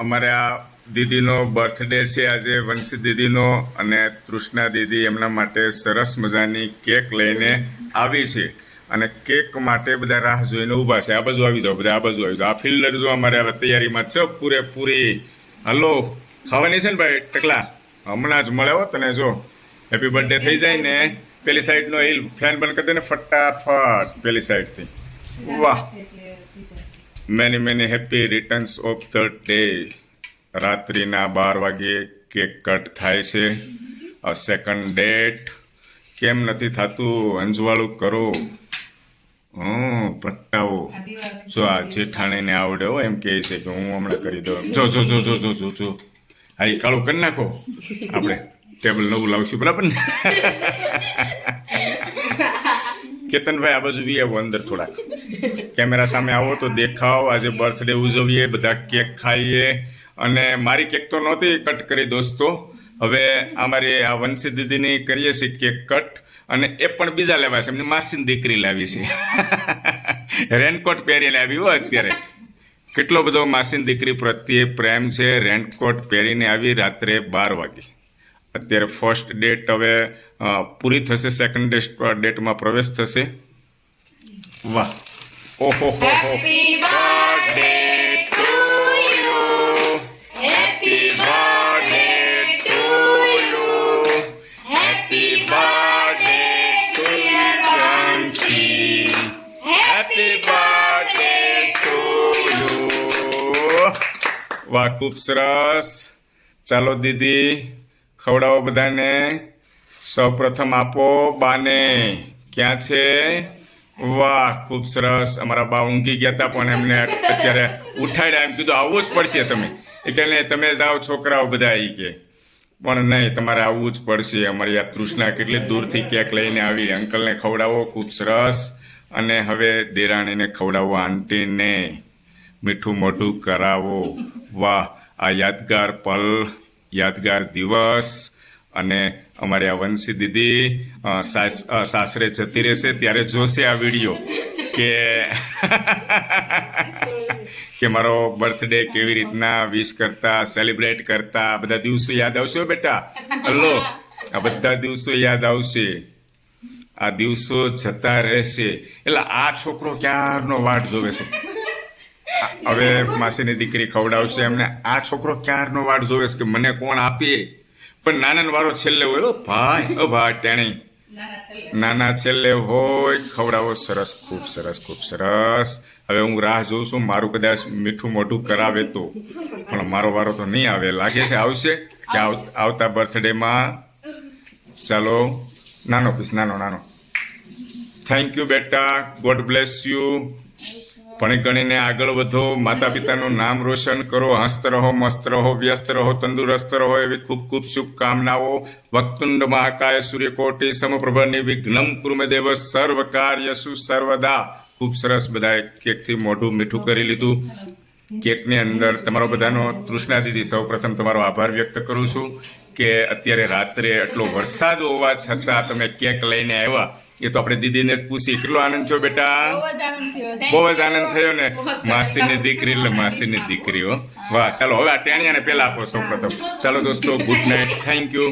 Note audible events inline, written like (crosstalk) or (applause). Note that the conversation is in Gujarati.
અમારે આ દીદીનો બર્થડે છે આજે વંશી દીદીનો અને તૃષ્ણા દીદી એમના માટે સરસ મજાની કેક લઈને આવી છે. અને કેક માટે બધા રાહ જોઈને ઊભા છે. આ બાજુ આવી જાઓ બધા, આ બાજુ આવી જાઓ. આ ફિલ્ડર જો અમારે હવે તૈયારીમાં છે, પૂરેપૂરી. હલો, ખાવાની છે ને ભાઈ, ટકલા? હમણાં જ મળે હો તને, જો. હેપી બર્થડે થઈ જાય ને. પેલી સાઈડનો હિલ, ફેન બંધ કરી દે ને, ફટાફટ પેલી સાઈડથી. વાહ. Many many happy returns of the day રાત્રિના બાર વાગે કેક કટ થાય છે. અ સેકન્ડ ડેટ કેમ નથી થતું? અંજવાળું કરો. હં પટ્ટાઓ. જો આ જેઠાણીને આવડે હો, એમ કહે છે કે હું હમણાં કરી દઉં. જો જો જો જો જો જો જો. હા, એ કાળું કરી નાખો. આપણે ટેબલ નવું લાવશું, બરાબર ને? કેતનભાઈ, આ બાજુ વી આવો અંદર થોડાક. કેમેરા સામે આવો તો દેખાવ, આજે બર્થડે ઉજવીએ, બધા કેક ખાઈએ. અને મારી કેક તો નહોતી કટ કરી દોસ્તો. હવે અમારી આ વંશી દીદીની કરીએ છીએ કેક કટ અને એ પણ બીજા લેવા છે, એમની માસીની દીકરી લાવી છે. (laughs) રેનકોટ પહેરીને લાવી હોય અત્યારે. કેટલો બધો માસીની દીકરી પ્રત્યે પ્રેમ છે રેનકોટ પહેરીને આવી રાત્રે બાર વાગે. અત્યારે ફર્સ્ટ ડેટ હવે પૂરી થશે સેકન્ડ ડેટમાં પ્રવેશ થશે. વાહ. ઓહો હો હો birthday to you happy birthday to you happy birthday to you happy birthday to you વાહ, ખૂબ સરસ. ચાલો દીદી, ખવડાવો બધાને. સૌપ્રથમ આપો બાને. ક્યાં છે? વાહ, ખૂબ સરસ. અમારા બા ઊંઘી ગયા હતા પણ એમને અત્યારે ઉઠાડ્યા. એમ કીધું આવવું જ પડશે તમે. એ કે નહીં તમે જાઓ છોકરાઓ બધા આવી કે. પણ નહીં, તમારે આવવું જ પડશે. અમારી આ તૃષ્ણા કેટલી દૂરથી કેક લઈને આવી. અંકલને ખવડાવો, ખૂબ સરસ. અને હવે દેરાણીને ખવડાવો, આંટીને. મીઠું મોઢું કરાવો. વાહ, આ યાદગાર પલ, યાદગાર દિવસ. અને અમારી આ વંશી દીદી સાસ સાસરે જતી રહેશે. ત્યારે જોશે આ વીડિયો કે (laughs) કે મારો બર્થડે કેવી રીતના વિશ કરતા સેલિબ્રેટ કરતા આ બધા દિવસો યાદ આવશે બેટા? હલો? આ બધા દિવસો યાદ આવશે. આ દિવસો જતા રહેશે. એટલે આ છોકરો ક્યારનો વાટ જોવે છે? હવે માસીની દીકરી ખવડાવશે એમને. આ છોકરો ક્યારનો વાટ જોવે છે કે મને કોણ આપે? પણ નાના વારો છેલ્લે હોય હો ભાઈ ઓ ભાઈ ટેણી. નાના છેલ્લે હોય. ખવડાવો સરસ ખૂબ સરસ ખૂબ સરસ. હવે હું રાહ જોઉં છું મારું કદાચ મીઠું મોઢું કરાવે તો. પણ મારો વારો તો નહીં આવે લાગે છે આવશે કે આવ- આવતા બર્થડેમાં? ચાલો નાનો પીસ નાનો નાનો. થેન્ક યુ બેટા. ગોડ બ્લેસ યુ ભણી ગણીને આગળ વધો માતા પિતાનું નામ રોશન કરો, હસ્ત રહો, મસ્ત રહો, વ્યસ્ત રહો, તંદુરસ્ત રહો એવી ખૂબ ખૂબ શુભકામનાઓ. વક્તુંડ મહાકાય સૂર્યકોટી સમપ્રભની વિઘ્નમ કુર્મે દેવ સર્વ કાર્યસુ સર્વદા. ખૂબ સરસ બધાએ કેકથી મોઢું મીઠું કરી લીધું. કેકની અંદર તમારો બધાનો તૃષ્ણા દીદી સૌ પ્રથમ તમારો આભાર વ્યક્ત કરું છું કે અત્યારે રાત્રે આટલો વરસાદ હોવા છતાં તમે કેક લઈને આવ્યા. એ તો આપણે દીદીને પૂછી કેટલો આનંદ થયો બેટા? બહુ જ આનંદ થયો. ને? માસીની દીકરી એટલે માસીની દીકરી હો વાહ ચાલો હવે આ ટેણિયાને પેલા આપો સૌ પ્રથમ ચાલો દોસ્તો ગુડ નાઇટ. Thank you